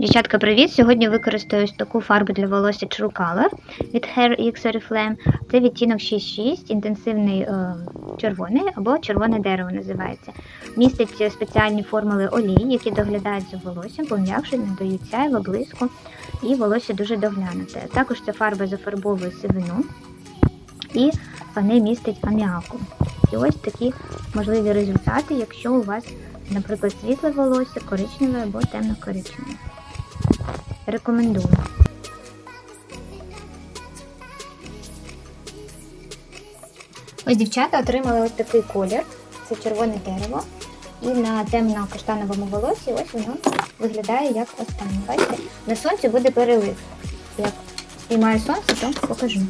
Дівчатка, привіт! Сьогодні використаю ось таку фарбу для волосся True Color від Hair X Oriflame. Це відтінок 6.6, інтенсивний е, червоний або червоне дерево називається. Містить спеціальні формули олій, які доглядають за волоссям, пом'якшують, надають сяйва, блиску і волосся дуже доглянуте. Також ця фарба зафарбовує сивину і не містить аміаку. І ось такі можливі результати, якщо у вас, наприклад, світле волосся, коричневе або темно-коричневе. Рекомендую. Ось дівчата отримали ось такий колір. Це червоне дерево. І на темно-каштановому волосі ось воно виглядає як останнє. Бачите? На сонці буде перелив. Як знімаю сонце, то покажу.